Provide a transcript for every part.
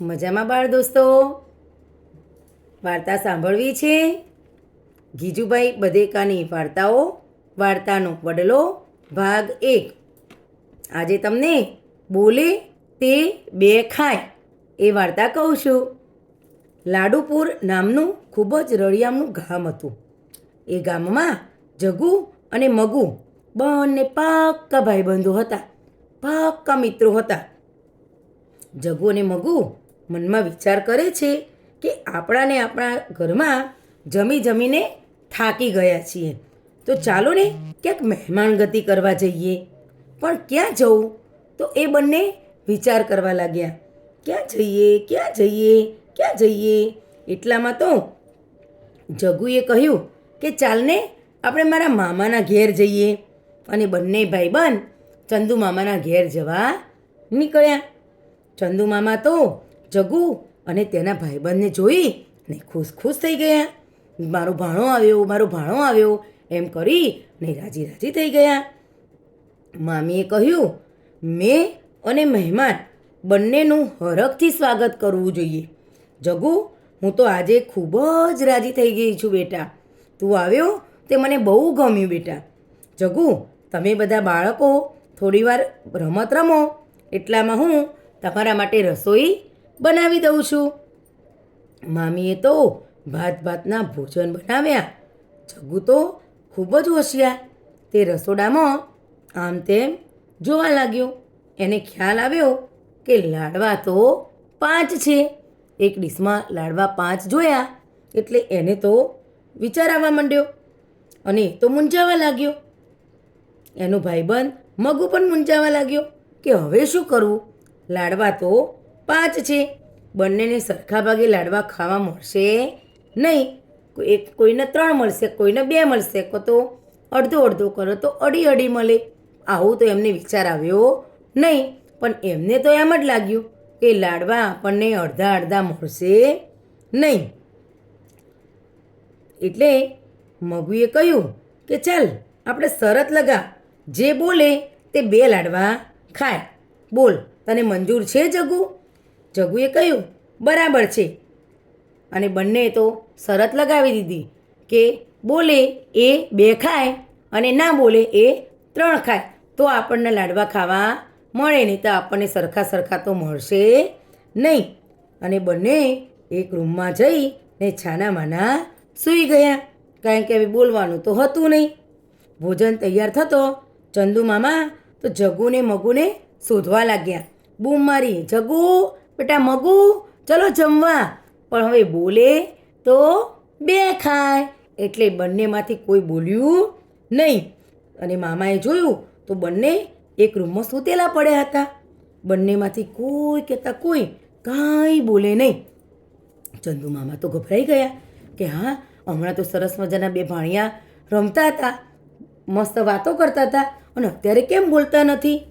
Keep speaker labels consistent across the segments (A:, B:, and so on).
A: મજામાં બાળ દોસ્તો? વાર્તા સાંભળવી છે? ગીજુભાઈ બધેકાની વાર્તાઓ, વાર્તાનો વડલો, ભાગ એક. આજે તમને બોલે તે બે ખાય એ વાર્તા કહું છું. લાડુપુર નામનું ખૂબ જ રળિયામનું ગામ હતું. એ ગામમાં જગુ અને મગુ બંને પાક્કા ભાઈબંધો હતા. પાક્કા મિત્રો હતા. જગુ અને મગુ મનમાં વિચાર કરે છે કે આપણાને આપણા ઘરમાં જમી જમીને થાકી ગયા છીએ. તો ચાલો ને ક્યાંક મહેમાન ગતિ કરવા જઈએ. પણ ક્યાં જવું? તો એ બંને વિચાર કરવા લાગ્યા. ક્યાં જઈએ? ક્યાં જઈએ? ક્યાં જઈએ? એટલામાં તો જગુએ કહ્યું કે ચાલને આપણે મારા મામાના ઘેર જઈએ. અને બંને ભાઈબંધ ચંદુ મામાના ઘેર જવા નીકળ્યા. ચંદુ મામા તો જગુ અને તેના ભાઈબંધને જોઈ ને ખુશ ખુશ થઈ ગયા. મારો ભાણો આવ્યો, મારો ભાણો આવ્યો. એમ કરી ને રાજી રાજી થઈ ગયા. મામીએ કહ્યું, મેં અને મહેમાન બંનેનું હરખથી સ્વાગત કરવું જોઈએ. જગુ, હું તો આજે ખૂબ જ રાજી થઈ ગઈ છું બેટા. તું આવ્યો તે મને બહુ ગમ્યું બેટા. જગુ, તમે બધા બાળકો થોડીવાર રમત રમો. એટલામાં હું તમારા માટે રસોઈ બનાવી દઉં છું. મામીએ તો ભાત ભાતના ભોજન બનાવ્યા. જગ્ગુ તો ખૂબ જ હોશિયાર. તે રસોડામાં આમ તેમ જોવા લાગ્યો. એને ખ્યાલ આવ્યો કે લાડવા તો પાંચ છે. એક ડીશમાં લાડવા પાંચ જોયા. એટલે એને તો વિચાર આવવા માંડ્યો અને તો મૂંઝાવા લાગ્યો. એનો ભાઈબંધ મગુ પણ મૂંઝાવા લાગ્યો કે હવે શું કરવું લાડવા તો પાંચ છે. બંનેને સરખા ભાગે લાડવા ખાવા મળશે નહીં. એક, કોઈને ત્રણ મળશે, કોઈને બે મળશે. કો તો અડધો અડધો કરો, તો અડી અડી મળે. આવું તો એમને વિચાર આવ્યો નહીં. પણ એમને તો એમ જ લાગ્યું કે લાડવા આપણને અડધા અડધા મળશે નહીં. એટલે મગુએ કહ્યું કે ચાલ, આપણે શરત લગા. જે બોલે તે બે લાડવા ખાય. બોલ, તને મંજૂર છે જગુ? જગુએ કહ્યું, બરાબર છે. અને બંને તો શરત લગાવી દીધી કે બોલે એ બે ખાય અને ના બોલે એ ત્રણ ખાય. તો આપણને લાડવા ખાવા મળે નહીં તો આપણને સરખા સરખા તો મળશે નહીં. અને બંને એક રૂમમાં જઈ ને છાના માના સૂઈ ગયા. કારણ કે હવે બોલવાનું તો હતું નહીં. ભોજન તૈયાર થતો ચંદુ મામા તો જગુને મગુને શોધવા લાગ્યા. બૂમ મારી જગુ બેટા મગુ, ચલો જમવા. પણ હવે બોલે તો બે ખાય. એટલે બંનેમાંથી કોઈ બોલ્યું નહીં. અને મામાએ જોયું તો બંને એક રૂમમાં સૂતેલા પડ્યા હતા. બંનેમાંથી કોઈ કહેતા કોઈ કાંઈ બોલે નહીં. ચંદુ મામા તો ગભરાઈ ગયા કે હા, હમણાં તો સરસ મજાના બે ભાણિયા રમતા હતા. મસ્ત વાતો કરતા હતા. અને અત્યારે કેમ બોલતા નથી?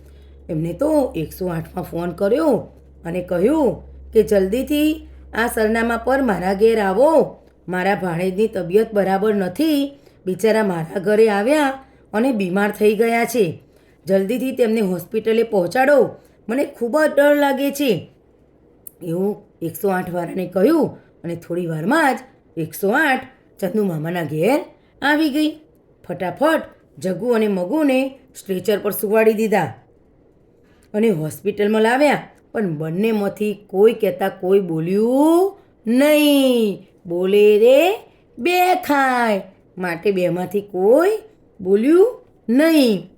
A: એમને તો એકસો આઠમાં ફોન કર્યો. અને કહ્યું કે જલ્દીથી આ સરનામા પર મારા ઘેર આવો. મારા ભાણેજની તબિયત બરાબર નથી. બિચારા મારા ઘરે આવ્યા અને બીમાર થઈ ગયા છે. જલ્દીથી તેમને હોસ્પિટલે પહોંચાડો. મને ખૂબ જ ડર લાગે છે. એવું એકસો આઠ વાળાને કહ્યું અને થોડી વારમાં જ એકસો આઠ ચંદુ મામાના ઘેર આવી ગઈ. ફટાફટ જગુ અને મગુને સ્ટ્રેચર પર સુવાડી દીધા અને હોસ્પિટલમાં લાવ્યા. પણ બંનેમાંથી કોઈ કહેતા કોઈ બોલ્યું નહીં. બોલે રે, બે ખાય માટે બેમાંથી કોઈ બોલ્યું નહીં.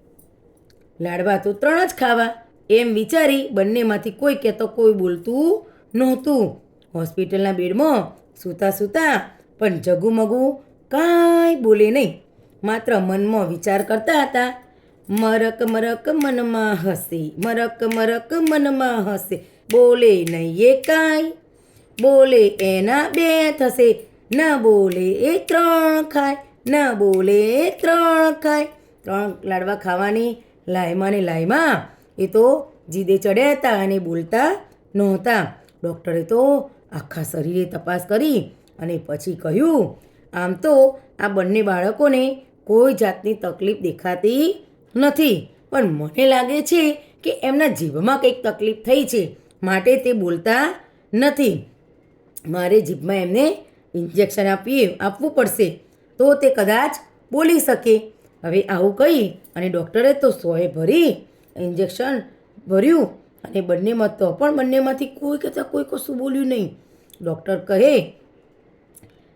A: લાડવા તો ત્રણ જ ખાવા. એમ વિચારી બંનેમાંથી કોઈ કહેતો કોઈ બોલતું નહોતું. હોસ્પિટલના બેડમાં સૂતા સૂતા પણ જગુમગુ કાંઈ બોલે નહીં. માત્ર મનમાં વિચાર કરતા હતા મરક મરક મનમાં હસે, મરક મરક મનમાં હસે. બોલે નહીં એ કાંઈ, બોલે એના બે થશે. ન બોલે એ ત્રણ ખાય, ન બોલે એ ત્રણ ખાય. ત્રણ લાડવા ખાવાની લાયમાં ને લાયમાં. એ તો જીદે ચડ્યા હતા અને બોલતા નહોતા. ડૉક્ટરે તો આખા શરીરે તપાસ કરી અને પછી કહ્યું, આમ તો આ બંને બાળકોને કોઈ જાતની તકલીફ દેખાતી નથી. પણ મને લાગે છે કે એમના જીભમાં કંઈક તકલીફ થઈ છે. માટે તે બોલતા નથી. મારે જીભમાં એમને ઇન્જેક્શન આપીએ, આપવું પડશે. તો તે કદાચ બોલી શકે. હવે આવું કહી અને ડૉક્ટરે તો સોએ ભરી ઇન્જેક્શન ભર્યું અને બંનેમાં તો પણ બંનેમાંથી કોઈ કહેતા કોઈ કશું બોલ્યું નહીં. ડૉક્ટર કહે,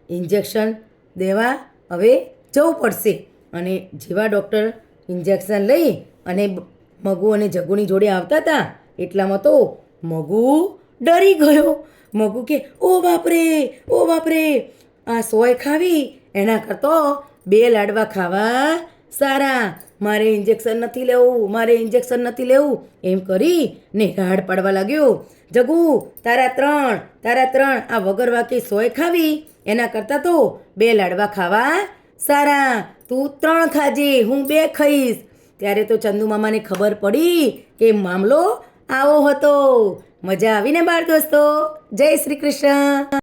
A: ઇન્જેક્શન દેવા હવે જવું પડશે. અને જેવા ડૉક્ટર ઇન્જેક્શન લઈ અને મગુ અને જગુની જોડે આવતા હતા એટલામાં તો મગુ ડરી ગયો. મગુ કે, ઓ બાપરે ઓ બાપરે, આ સોય ખાવી? એના કરતો બે લાડવા ખાવા સારા. મારે ઇન્જેક્શન નથી લેવું, મારે ઇન્જેક્શન નથી લેવું. એમ કરી ને ગાઢ પાડવા લાગ્યો. જગુ, તારા ત્રણ તારા ત્રણ આ વગર વાકી સોય ખાવી? એના કરતાં તો બે લાડવા ખાવા સારા. તું ત્રણ ખાજે, હું બે ખાઈશ. ત્યારે તો ચંદુ મામાને ખબર પડી કે મામલો આવો હતો. મજા આવીને બાળ દોસ્તો. જય શ્રી કૃષ્ણ.